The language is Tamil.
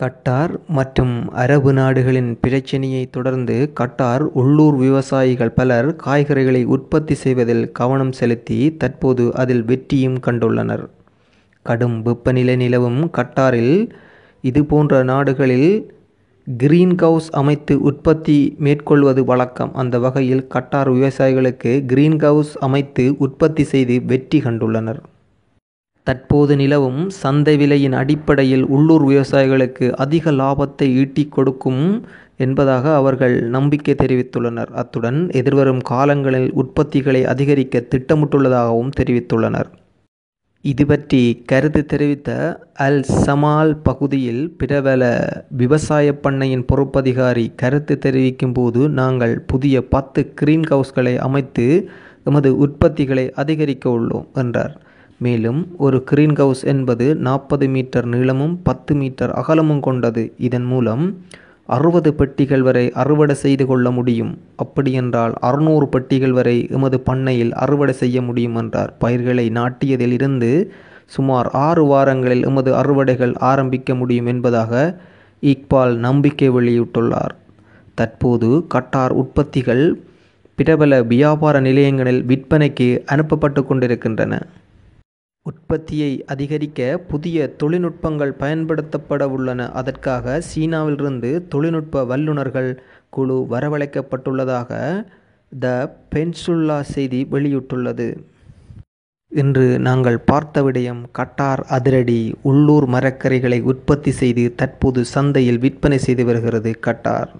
கட்டார் மற்றும் அரபு நாடுகளின் பிரச்சினையைத் தொடர்ந்து கட்டார் உள்ளூர் விவசாயிகள் பலர் காய்கறிகளை உற்பத்தி செய்வதில் கவனம் செலுத்தி தற்போது அதில் வெற்றியும் கண்டுள்ளனர். கடும் வெப்பநிலை நிலவும் கட்டாரில் இதுபோன்ற நாடுகளில் கிரீன்ஹவுஸ் அமைத்து உற்பத்தி மேற்கொள்வது வழக்கம். அந்த வகையில் கட்டார் விவசாயிகளுக்கு கிரீன் ஹவுஸ் அமைத்து உற்பத்தி செய்து வெற்றி கண்டுள்ளனர். தற்போது நிலவும் சந்தை விலையின் அடிப்படையில் உள்ளூர் விவசாயிகளுக்கு அதிக லாபத்தை ஈட்டிக் கொடுக்கும் என்பதாக அவர்கள் நம்பிக்கை தெரிவித்துள்ளனர். அத்துடன் எதிர்வரும் காலங்களில் உற்பத்திகளை அதிகரிக்க திட்டமிட்டுள்ளதாகவும் தெரிவித்துள்ளனர். இதுபற்றி கருத்து தெரிவித்த அல் சமால் பகுதியில் பிரபல விவசாய பண்ணையின் பொறுப்பதிகாரி கருத்து தெரிவிக்கும் போது நாங்கள் புதிய பத்து கிரீன் ஹவுஸ்களை அமைத்து எமது உற்பத்திகளை அதிகரிக்க உள்ளோம் என்றார். மேலும் ஒரு கிரீன் ஹவுஸ் என்பது நாற்பது மீட்டர் நீளமும் பத்து மீட்டர் அகலமும் கொண்டது. இதன் மூலம் அறுபது பெட்டிகள் வரை அறுவடை செய்து கொள்ள முடியும். அப்படியென்றால் அறுநூறு பெட்டிகள் வரை எமது பண்ணையில் அறுவடை செய்ய முடியும் என்றார். பயிர்களை நாட்டியதில் இருந்து சுமார் ஆறு வாரங்களில் எமது அறுவடைகள் ஆரம்பிக்க முடியும் என்பதாக இக்பால் நம்பிக்கை வெளியிட்டுள்ளார். தற்போது கட்டார் உற்பத்திகள் பிரபல வியாபார நிலையங்களில் விற்பனைக்கு அனுப்பப்பட்டு கொண்டிருக்கின்றன. உற்பத்தியை அதிகரிக்க புதிய தொழில்நுட்பங்கள் பயன்படுத்தப்படவுள்ளன. அதற்காக சீனாவிலிருந்து தொழில்நுட்ப வல்லுனர்கள் குழு வரவழைக்கப்பட்டுள்ளதாக த பென்சுல்லா செய்தி வெளியிட்டுள்ளது. இன்று நாங்கள் பார்த்த விடயம் கட்டார் அதிரடி உள்ளூர் மரக்கறிகளை உற்பத்தி செய்து தற்போது சந்தையில் விற்பனை செய்து வருகிறது. கட்டார்